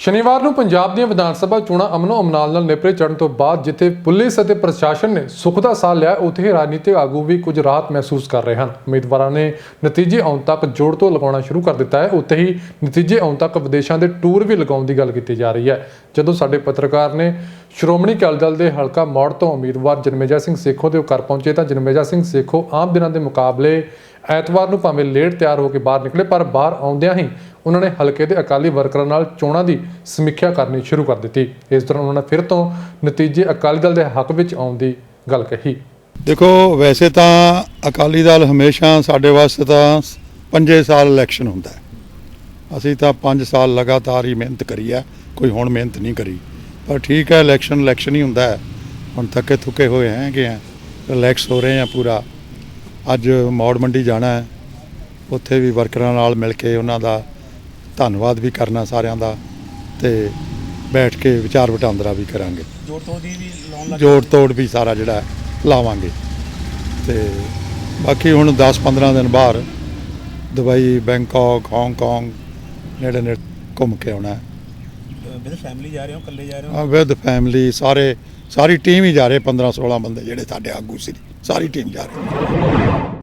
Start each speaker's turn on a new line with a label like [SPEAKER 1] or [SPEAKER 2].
[SPEAKER 1] ਸ਼ਨੀਵਾਰ ਨੂੰ ਪੰਜਾਬ ਦੀਆਂ ਵਿਧਾਨ ਸਭਾ ਚੋਣਾਂ ਅਮਨੋ ਅਮਨਾਲ ਨਾਲ ਨਿਪਰੇ ਚੜਨ ਤੋਂ ਬਾਅਦ ਜਿੱਥੇ ਪੁਲਿਸ ਅਤੇ ਪ੍ਰਸ਼ਾਸਨ ਨੇ ਸੁੱਖ ਦਾ ਸਾਹ ਲਿਆ, ਉੱਥੇ ਹੀ ਰਾਜਨੀਤਿਕ ਆਗੂ ਵੀ ਕੁਝ ਰਾਹਤ ਮਹਿਸੂਸ ਕਰ ਰਹੇ ਹਨ। ਉਮੀਦਵਾਰਾਂ ਨੇ ਨਤੀਜੇ ਆਉਣ ਤੱਕ ਜੋੜ ਤੋਂ ਲਗਾਉਣਾ ਸ਼ੁਰੂ ਕਰ ਦਿੱਤਾ ਹੈ। ਉੱਥੇ ਹੀ ਨਤੀਜੇ ਆਉਣ ਤੱਕ ਵਿਦੇਸ਼ਾਂ ਦੇ ਟੂਰ ਵੀ ਲਗਾਉਣ ਦੀ ਗੱਲ ਕੀਤੀ ਜਾ ਰਹੀ ਹੈ। ਜਦੋਂ ਸਾਡੇ ਪੱਤਰਕਾਰ ਨੇ ਸ਼੍ਰੋਮਣੀ ਅਕਾਲੀ ਦਲ ਦੇ ਹਲਕਾ ਮੌੜ ਤੋਂ ਉਮੀਦਵਾਰ ਜਨਮੇਜਾ ਸਿੰਘ ਸੇਖੋ ਦੇ ਘਰ ਪਹੁੰਚੇ ਤਾਂ ਜਨਮੇਜਾ ਸਿੰਘ ਸੇਖੋ ਆਮ ਦਿਨਾਂ ਦੇ ਮੁਕਾਬਲੇ ਐਤਵਾਰ ਨੂੰ ਭਾਵੇਂ ਲੇਟ ਤਿਆਰ ਹੋ ਕੇ ਬਾਹਰ ਨਿਕਲੇ, ਪਰ ਬਾਹਰ ਆਉਂਦਿਆਂ ਹੀ ਉਹਨਾਂ ਨੇ ਹਲਕੇ ਦੇ ਅਕਾਲੀ ਵਰਕਰਾਂ ਨਾਲ ਚੋਣਾਂ ਦੀ ਸਮੀਖਿਆ ਕਰਨੀ ਸ਼ੁਰੂ ਕਰ ਦਿੱਤੀ। ਇਸ ਦੌਰਾਨ ਉਹਨਾਂ ਨੇ ਫਿਰ ਤੋਂ ਨਤੀਜੇ ਅਕਾਲੀ ਦਲ ਦੇ ਹੱਕ ਵਿੱਚ ਆਉਣ ਦੀ ਗੱਲ ਕਹੀ।
[SPEAKER 2] ਦੇਖੋ, ਵੈਸੇ ਤਾਂ ਅਕਾਲੀ ਦਲ ਹਮੇਸ਼ਾ ਸਾਡੇ ਵਾਸਤੇ ਤਾਂ ਪੰਜੇ ਸਾਲ ਇਲੈਕਸ਼ਨ ਹੁੰਦਾ ਅਸੀਂ ਤਾਂ 5 ਸਾਲ ਲਗਾਤਾਰ ਹੀ ਮਿਹਨਤ ਕਰੀ ਹੈ। ਕੋਈ ਹੁਣ ਮਿਹਨਤ ਨਹੀਂ ਕਰੀ। ਪਰ ਠੀਕ ਹੈ, ਇਲੈਕਸ਼ਨ ਇਲੈਕਸ਼ਨ ਹੀ ਹੁੰਦਾ ਹੈ। ਹੁਣ ਥੱਕੇ ਥੁੱਕੇ ਹੋਏ ਹੈਗੇ ਆ, ਰਿਲੈਕਸ ਹੋ ਰਹੇ ਆ ਪੂਰਾ। ਅੱਜ ਮੌੜ ਮੰਡੀ ਜਾਣਾ ਹੈ। ਉੱਥੇ ਵੀ ਵਰਕਰਾਂ ਨਾਲ ਮਿਲ ਕੇ ਉਹਨਾਂ ਦਾ ਧੰਨਵਾਦ ਵੀ ਕਰਨਾ ਸਾਰਿਆਂ ਦਾ ਤੇ ਬੈਠ ਕੇ ਵਿਚਾਰ ਵਟਾਂਦਰਾ ਵੀ ਕਰਾਂਗੇ।
[SPEAKER 3] ਜੋੜ ਤੋਂ ਦੀ ਵੀ ਲਾਉਣ ਲੱਗ?
[SPEAKER 2] ਜੋੜ ਤੋੜ ਵੀ ਸਾਰਾ ਜਿਹੜਾ ਲਾਵਾਂਗੇ। ਤੇ ਬਾਕੀ ਹੁਣ 10-15 ਦਿਨ ਬਾਹਰ ਦੁਬਈ ਬੈਂਕਾਕ ਹਾਂਗਕਾਂਗ ਨੇੜੇ ਨੇੜੇ ਘੁੰਮ ਕੇ ਆਉਣਾ। ਹੈ
[SPEAKER 3] ਮੇਰੇ ਫੈਮਿਲੀ ਜਾ ਰਹੇ ਹੋ? ਇਕੱਲੇ ਜਾ ਰਹੇ ਹੋ?
[SPEAKER 2] ਵਿਦ ਫੈਮਿਲੀ ਸਾਰੇ ਸਾਰੀ ਟੀਮ ਹੀ ਜਾ ਰਹੇ 15-16 ਬੰਦੇ ਜਿਹੜੇ ਸਾਡੇ ਆਗੂ ਸੀ। ਸਾਰੀ ਟੀਮ ਜਾ ਰਹੀ।